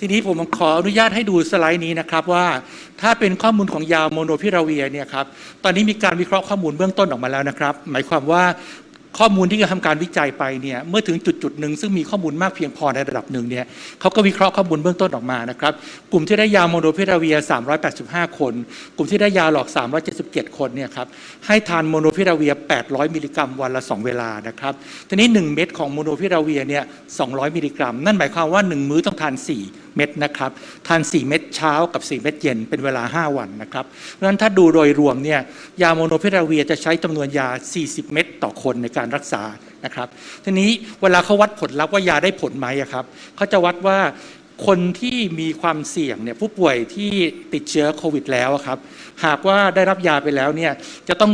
ทีนี้ผมขออนุญาตให้ดูสไลด์นี้นะครับว่าถ้าเป็นข้อมูลของยาโมโนพิราเวียเนี่ยครับตอนนี้มีการวิเคราะห์ข้อมูลเบื้องต้นออกมาแล้วนะครับ หมายความว่าข้อมูลที่จะทำการวิจัยไปเนี่ยเมื่อถึงจุดจุดหนึ่งซึ่งมีข้อมูลมากเพียงพอในระดับหนึ่งเนี่ยเขาก็วิเคราะห์ข้อมูลเบื้องต้นออกมานะครับ กลุ่มที่ได้ยาโมโนพิราเวีย 385 คน กลุ่มที่ได้ยาหลอก 377 คนเนี่ยครับให้ทานโมโนพิราเวีย 800 มิลลิกรัมวันละ 2 เวลานะครับทีนี้ 1 เม็ดของโมโนพิราเวียเนี่ย200 มิลลิกรัม นั่นหมายความว่า 1 มื้อต้องทาน 4 เม็ดนะครับทาน4 เม็ดเช้ากับ 4 เม็ดเย็นเป็นเวลา 5 วันนะครับเพราะฉะนั้นถ้าดูโดยรวมเนี่ยยาโมโนพิราเวียจะใช้จำนวนยา 40 เม็ดต่อคนในการรักษานะครับทีนี้เวลาเขาวัดผลลัพธ์ว่ายาได้ผลไหมครับเขาจะวัดว่าคนที่มีความเสี่ยงเนี่ยผู้ป่วยที่ติดเชื้อโควิดแล้วครับหากว่าได้รับยาไปแล้วเนี่ยจะต้อง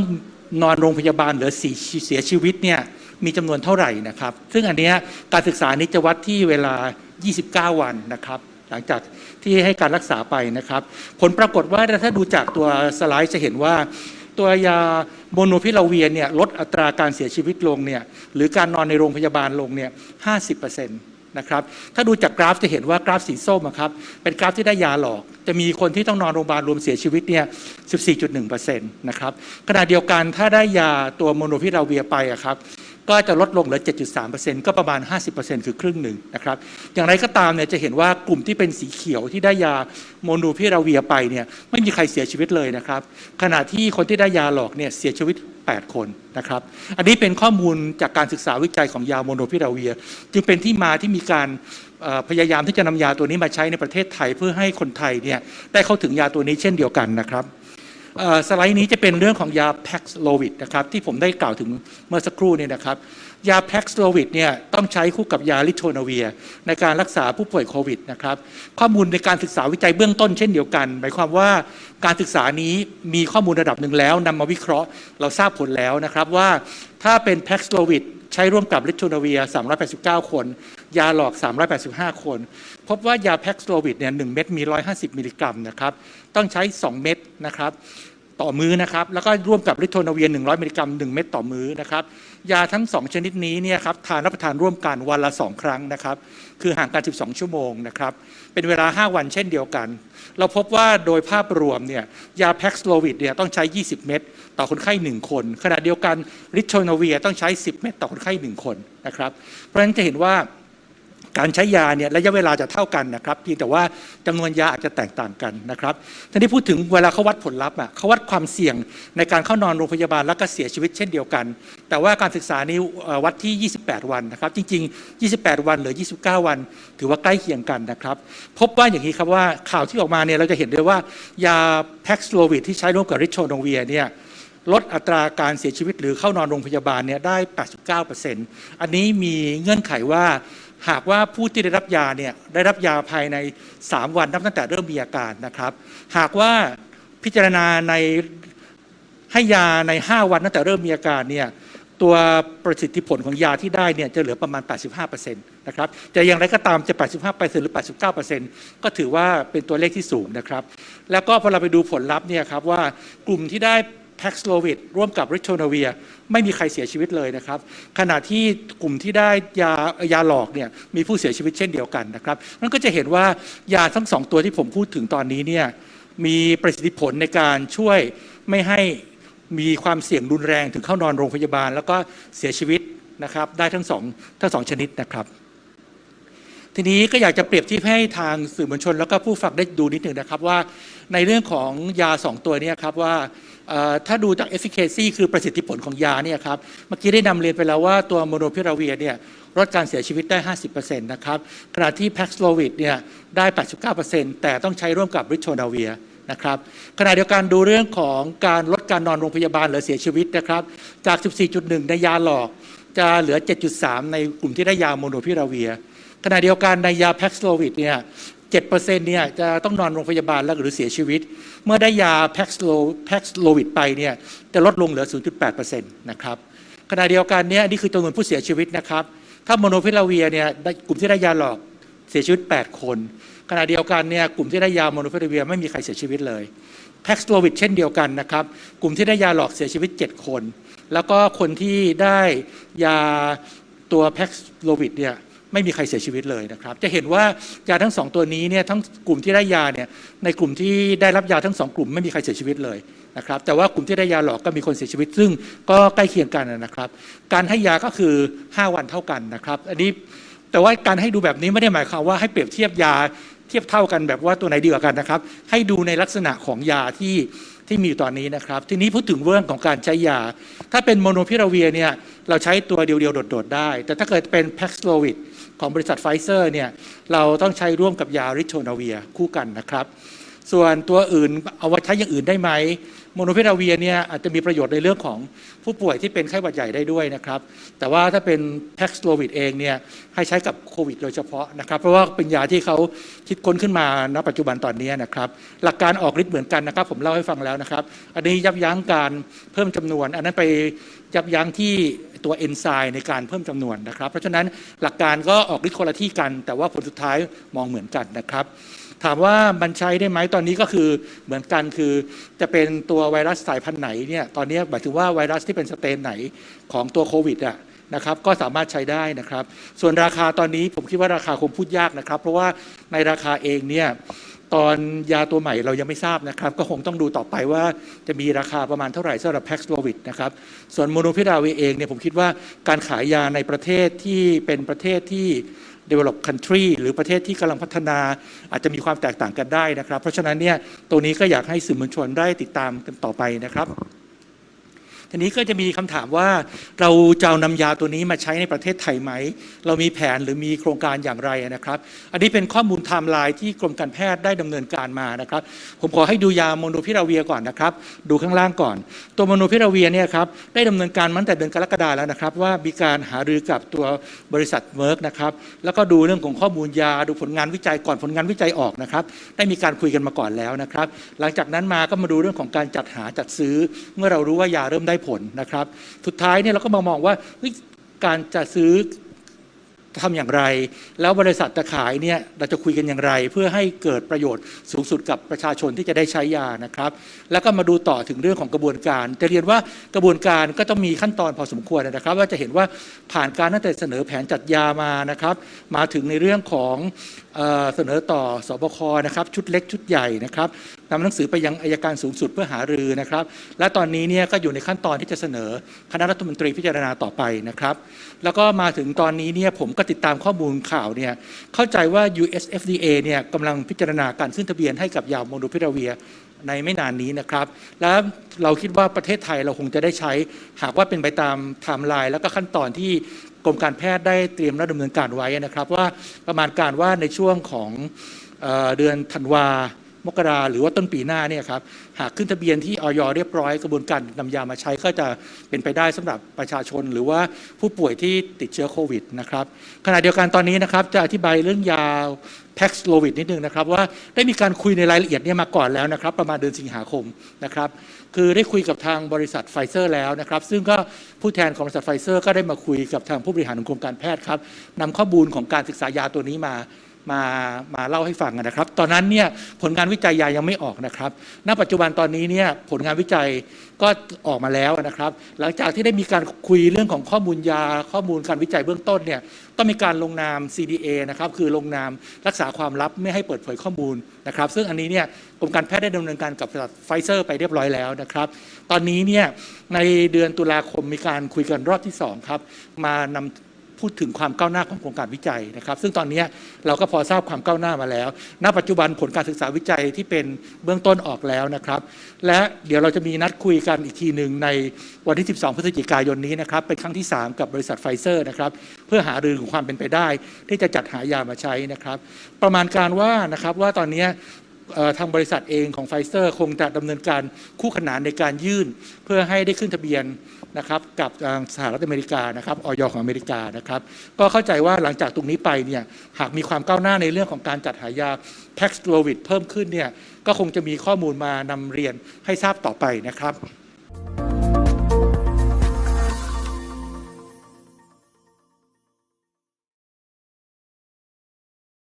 นอนโรงพยาบาลหรือเสียเสียชีวิตเนี่ยมีจำนวนเท่าไหร่นะครับ ซึ่งอันเนี้ยการศึกษานี้จะวัดที่เวลา 29 วันนะครับ ลังจากที่ให้การรักษาไปนะครับ ผลปรากฏว่าถ้าดูจากตัวสไลด์จะเห็นว่า ตัวยาโมโนพิลาเวียเนี่ยลดอัตราการเสียชีวิตลงเนี่ยหรือการนอนในโรงพยาบาลลงเนี่ย50%นะครับถ้าดูจากกราฟจะเห็นว่ากราฟสีส้มครับเป็นกราฟที่ได้ยาหลอก จะมีคนที่ต้องนอนโรงพยาบาลรวมเสียชีวิตเนี่ย 14.1%นะครับขณะเดียวกันถ้าได้ยาตัวโมโนพิลาเวียไปอะครับ ก็จะลดลงเหลือ 7.3%ก็ประมาณ 50%คือครึ่งหนึ่งนะครับ อย่างไรก็ตามเนี่ยจะเห็นว่ากลุ่มที่เป็นสีเขียวที่ได้ยาโมโนพิลาเวียไปเนี่ยไม่มีใครเสียชีวิตเลยนะครับ ขณะที่คนที่ได้ยาหลอกเนี่ยเสียชีวิต 8 คนนะครับ อันนี้เป็นข้อมูลจากการศึกษาวิจัยของยาโมโนพิราเวีย จึงเป็นที่มาที่มีการพยายามที่จะนำยาตัวนี้มาใช้ในประเทศไทยเพื่อให้คนไทยเนี่ยได้เข้าถึงยาตัวนี้เช่นเดียวกันนะครับ สไลด์นี้จะเป็นเรื่องของยาแพ็กโลวิดนะครับที่ผมได้กล่าวถึงเมื่อสักครู่เนี่ยนะครับยาแพ็กโลวิดเนี่ยต้องใช้คู่กับยาลิโทนาเวีย ในการรักษาผู้ป่วยโควิดนะครับข้อมูลในการศึกษาวิจัยเบื้องต้นเช่นเดียวกัน หมายความว่าการศึกษานี้มีข้อมูลระดับหนึ่งแล้วนำมาวิเคราะห์เราทราบผลแล้วนะครับว่าถ้าเป็นแพ็กโลวิดใช้ร่วมกับลิโทนาเวีย 389 คน ยาหลอก 385 คน พบว่ายาแพ็กโลวิดเนี่ย1เม็ดมี 150 มิลลิกรัมนะครับ ต้องใช้ 2 เม็ดนะครับ ต่อมื้อนะครับ แล้วก็ร่วมกับลิโทนาเวีย100 มิลลิกรัม 1 เม็ดต่อมื้อนะครับ ยาทั้ง 2 ชนิดนี้เนี่ยครับทานรับประทานร่วมกันวันละ 2 ครั้งนะครับ คือห่างกัน 12 ชั่วโมงนะครับ เป็นเวลา 5 วันเช่นเดียวกัน เราพบว่าโดยภาพรวมเนี่ยยาแพ็กโลวิดเนี่ยต้องใช้ 20 เม็ดต่อคนไข้ 1 คน ขณะเดียวกันลิโทนาเวียต้องใช้ 10 เม็ดต่อคนไข้ 1 คนนะครับ เพราะฉะนั้นจะเห็นว่า การใช้ยาเนี่ยระยะเวลาจะเท่ากันนะครับเพียงแต่ว่าจำนวนยาอาจจะแตกต่างกันนะครับทีนี้พูดถึงเวลาเขาวัดผลลัพธ์อะเขาวัดความเสี่ยงในการเข้านอนโรงพยาบาลแล้วก็เสียชีวิตเช่นเดียวกัน แต่ว่าการศึกษานี้วัดที่ 28 วันนะครับ จริง ๆ 28 วันหรือ 29 วัน ถือว่าใกล้เคียงกันนะครับพบว่าอย่างนี้ครับว่าข่าวที่ออกมาเนี่ยเราจะเห็นเลยว่ายาแพ็กสโลวิดที่ใช้ร่วมกับริโชโนเวียเนี่ยลดอัตราการเสียชีวิตหรือเข้านอนโรงพยาบาลเนี่ยได้ 89%อันนี้มีเงื่อนไขว่า หากว่าผู้ที่ได้รับยาเนี่ยได้รับยาภายใน 3 วันนับตั้งแต่เริ่มมีอาการนะครับ หากว่าพิจารณาในให้ยาใน 5 วันตั้งแต่เริ่มมีอาการเนี่ยตัวประสิทธิผลของยาที่ได้เนี่ยจะเหลือประมาณ 85%นะครับแต่อย่างไรก็ตามจะ 85%หรือ 89%ก็ถือว่าเป็นตัวเลขที่สูงนะครับ แล้วก็พอเราไปดูผลลัพธ์เนี่ยครับว่ากลุ่มที่ได้ แพ็กสโลวิดร่วมกับริโทนาเวีย ไม่มีใครเสียชีวิตเลยนะครับ ขณะที่กลุ่มที่ได้ยายาหลอกเนี่ยมีผู้เสียชีวิตเช่นเดียวกันนะครับนั่นก็จะเห็นว่ายาทั้งสองตัวที่ผมพูดถึงตอนนี้เนี่ยมีประสิทธิผลในการช่วยไม่ให้มีความเสี่ยงรุนแรงถึงเข้านอนโรงพยาบาล แล้วก็เสียชีวิตนะครับได้ทั้งสองทั้งสองชนิดนะครับ ทีนี้ก็อยากจะเปรียบเทียบให้ทางสื่อมวลชน แล้วก็ผู้ฟังได้ดูนิดหนึ่งนะครับว่าในเรื่องของยาสองตัวนี้ครับว่าถ้าดูจาก efficacy คือประสิทธิผลของยาเนี่ยครับเมื่อกี้ได้นำเรียนไปแล้วว่าตัวโมโนพิราเวียเนี่ยลดการเสียชีวิตได้ 50%นะครับขณะที่แพ็กโลวิดเนี่ยได้ 89%แต่ต้องใช้ร่วมกับริโทนาเวียนะครับขณะเดียวกันดูเรื่องของการลดการนอนโรงพยาบาลหรือเสียชีวิดนะครับจาก 14.1 ในยาหลอก จะเหลือ 7.3 ในกลุ่มที่ได้ยาโมโนพิราเวีย ขณะเดียวกันในยาแพ็กสโลวิดเนี่ย7%เนี่ยจะต้องนอนโรงพยาบาลแล้วหรือเสียชีวิต เมื่อได้ยาแพ็กสโลแพ็กสโลวิดไปเนี่ยจะลดลงเหลือ 0.8%นะครับขณะเดียวกันเนี่ยนี่คือจำนวนผู้เสียชีวิตนะครับถ้าโมโนพิลาเวียเนี่ยกลุ่มที่ได้ยาหลอกเสียชีวิต 8 คนขณะเดียวกันเนี่ยกลุ่มที่ได้ยาโมโนพิลาเวียไม่มีใครเสียชีวิตเลยแพ็กสโลวิดเช่นเดียวกันนะครับกลุ่มที่ได้ยาหลอกเสียชีวิต 7 คน แล้วก็คนที่ได้ยาตัวแพ็กสโลวิดเนี่ย ไม่มีใครเสียชีวิตเลยนะครับ จะเห็นว่ายาทั้งสองตัวนี้เนี่ยทั้งกลุ่มที่ได้ยาเนี่ยในกลุ่มที่ได้รับยาทั้งสองกลุ่มไม่มีใครเสียชีวิตเลยนะครับ แต่ว่ากลุ่มที่ได้ยาหลอกก็มีคนเสียชีวิต ซึ่งก็ใกล้เคียงกันนะครับ การให้ยาก็คือ 5 วันเท่ากันนะครับ อันนี้แต่ว่าการให้ดูแบบนี้ไม่ได้หมายความว่าให้เปรียบเทียบยาเทียบเท่ากันแบบว่าตัวไหนดีกว่ากันนะครับ ให้ดูในลักษณะของยาที่ที่มีอยู่ตอนนี้นะครับ ทีนี้พูดถึงเรื่องของการใช้ยา ถ้าเป็นโมโนพิราเวียเนี่ยเราใช้ตัวเดียวๆโดดๆได้ แต่ถ้าเกิดเป็นแพ็กสโลวิด ของบริษัทไฟเซอร์เนี่ยเราต้องใช้ร่วมกับยาริโทนาเวียคู่กันนะครับ ส่วนตัวอื่นเอาไว้ใช้อย่างอื่นได้ไหมโมโนพิราเวียเนี่ยอาจจะมีประโยชน์ในเรื่องของผู้ป่วยที่เป็นไข้หวัดใหญ่ได้ด้วยนะครับ แต่ว่าถ้าเป็นแพ็กสโลวิดเองเนี่ยให้ใช้กับโควิดโดยเฉพาะนะครับ เพราะว่าเป็นยาที่เขาคิดค้นขึ้นมาณปัจจุบันตอนนี้นะครับ หลักการออกฤทธิ์เหมือนกันนะครับ ผมเล่าให้ฟังแล้วนะครับ อันนี้ยับยั้งการเพิ่มจำนวน อันนั้นไปยับยั้งที่ตัวเอนไซม์ในการเพิ่มจำนวนนะครับ เพราะฉะนั้นหลักการก็ออกฤทธิ์คนละที่กัน แต่ว่าผลสุดท้ายมองเหมือนกันนะครับ ถามว่ามันใช้ได้ไหมตอนนี้ก็คือเหมือนกันคือ จะเป็นตัวไวรัสสายพันธุ์ไหนเนี่ยตอนนี้หมายถึงว่าไวรัสที่เป็นสเตนไหนของตัวโควิดอะนะครับก็สามารถใช้ได้นะครับ ส่วนราคาตอนนี้ผมคิดว่าราคาคงพูดยากนะครับ เพราะว่าในราคาเองเนี่ยตอนยาตัวใหม่เรายังไม่ทราบนะครับ ก็คงต้องดูต่อไปว่าจะมีราคาประมาณเท่าไหร่สำหรับแพ็กสโลวิดนะครับส่วนโมโนพิราเวเองเนี่ยผมคิดว่าการขายยาในประเทศที่เป็นประเทศที่ develop country หรือประเทศที่กำลังพัฒนาอาจจะมีความแตกต่างกันได้นะครับ เพราะฉะนั้นเนี่ยตัวนี้ก็อยากให้สื่อมวลชนได้ติดตามกันต่อไปนะครับ ทีนี้ก็จะมีคำถามว่าเราจะเอานำยาตัวนี้มาใช้ในประเทศไทยไหม เรามีแผนหรือมีโครงการอย่างไรนะครับ อันนี้เป็นข้อมูลไทม์ไลน์ที่กรมการแพทย์ได้ดำเนินการมานะครับ ผมขอให้ดูยาโมโนพิราเวียก่อนนะครับ ดูข้างล่างก่อน ตัวโมโนพิราเวียเนี่ยครับได้ดำเนินการมาตั้งแต่เดือนกรกฎาแล้วนะครับ ว่ามีการหารือกับตัวบริษัทเมอร์กนะครับแล้วก็ดูเรื่องของข้อมูลยาดูผลงานวิจัยก่อนผลงานวิจัยออกนะครับ ได้มีการคุยกันมาก่อนแล้วนะครับ หลังจากนั้นมาก็มาดูเรื่องของการจัดหาจัดซื้อ เมื่อเรารู้ว่ายาเริ่มได้ผลนะครับ สุดท้ายเนี่ยเราก็มามองว่าการจะซื้อทำอย่างไร แล้วบริษัทจะขายเนี่ยเราจะคุยกันอย่างไร เพื่อให้เกิดประโยชน์สูงสุดกับประชาชนที่จะได้ใช้ยานะครับ แล้วก็มาดูต่อถึงเรื่องของกระบวนการ จะเรียนว่ากระบวนการก็ต้องมีขั้นตอนพอสมควรนะครับ ว่าจะเห็นว่าผ่านการตั้งแต่เสนอแผนจัดยามานะครับ มาถึงในเรื่องของเอ่อเสนอต่อสบคนะครับชุดเล็กชุดใหญ่นะครับ นำหนังสือไปยังอายการสูงสุดเพื่อหารือนะครับ และตอนนี้เนี่ยก็อยู่ในขั้นตอนที่จะเสนอคณะรัฐมนตรีพิจารณาต่อไปนะครับ แล้วก็มาถึงตอนนี้เนี่ยผมก็ติดตามข้อมูลข่าวเนี่ยเข้าใจว่า US FDA เนี่ยกำลังพิจารณาการขึ้นทะเบียนให้กับยาโมโนพิราเวียในไม่นานนี้นะครับ แล้วเราคิดว่าประเทศไทยเราคงจะได้ใช้ หากว่าเป็นไปตามไทม์ไลน์แล้วก็ขั้นตอนที่กรมการแพทย์ได้เตรียมและดำเนินการไว้นะครับ ว่าประมาณการว่าในช่วงของเดือนธันวา มกราหรือว่าต้นปีหน้าเนี่ยครับหากขึ้นทะเบียนที่ออยเรียบร้อยกระบวนการนำยามาใช้ก็จะเป็นไปได้สำหรับประชาชน หรือว่าผู้ป่วยที่ติดเชื้อโควิดนะครับขณะเดียวกันตอนนี้นะครับจะอธิบายเรื่องยาแพ็กโลวิดนิดนึงนะครับว่าได้มีการคุยในรายละเอียดเนี่ยมาก่อนแล้วนะครับ ประมาณเดือนสิงหาคมนะครับ คือได้คุยกับทางบริษัทไฟเซอร์แล้วนะครับ ซึ่งก็ผู้แทนของบริษัทไฟเซอร์ ก็ได้มาคุยกับทางผู้บริหารของกรมการแพทย์ครับนำข้อมูลของการศึกษายาตัวนี้มา มามาเล่าให้ฟังนะครับ ตอนนั้นเนี่ยผลงานวิจัยยายังไม่ออกนะครับ ณ ปัจจุบันตอนนี้เนี่ยผลงานวิจัยก็ออกมาแล้วนะครับ หลังจากที่ได้มีการคุยเรื่องของข้อมูลยาข้อมูลการวิจัยเบื้องต้นเนี่ยต้องมีการลงนาม CDA นะครับคือลงนามรักษาความลับไม่ให้เปิดเผยข้อมูลนะครับ ซึ่งอันนี้เนี่ยกรมการแพทย์ได้ดำเนินการกับบริษัทไฟเซอร์ไปเรียบร้อยแล้วนะครับ ตอนนี้เนี่ยในเดือนตุลาคมมีการคุยกันรอบที่สองครับมานำ พูดถึงความก้าวหน้าของโครงการวิจัยนะครับ ซึ่งตอนนี้เราก็พอทราบความก้าวหน้ามาแล้ว ณ ปัจจุบันผลการศึกษาวิจัยที่เป็นเบื้องต้นออกแล้วนะครับ และเดี๋ยวเราจะมีนัดคุยกันอีกทีหนึ่งในวันที่ 12 พฤศจิกายนนี้นะครับ เป็นครั้งที่ 3 กับบริษัทไฟเซอร์นะครับ เพื่อหารือของความเป็นไปได้ ที่จะจัดหายามาใช้นะครับ ประมาณการว่านะครับว่าตอนนี้ทางบริษัทเองของไฟเซอร์ คงจะดำเนินการคู่ขนานในการยื่น เพื่อให้ได้ขึ้นทะเบียน นะครับกับทางสหรัฐอเมริกานะครับออยของอเมริกานะครับ ก็เข้าใจว่าหลังจากตรงนี้ไปเนี่ยหากมีความก้าวหน้าในเรื่องของการจัดหายาแพ็กสโลวิดเพิ่มขึ้นเนี่ยก็คงจะมีข้อมูลมานำเรียนให้ทราบต่อไปนะครับ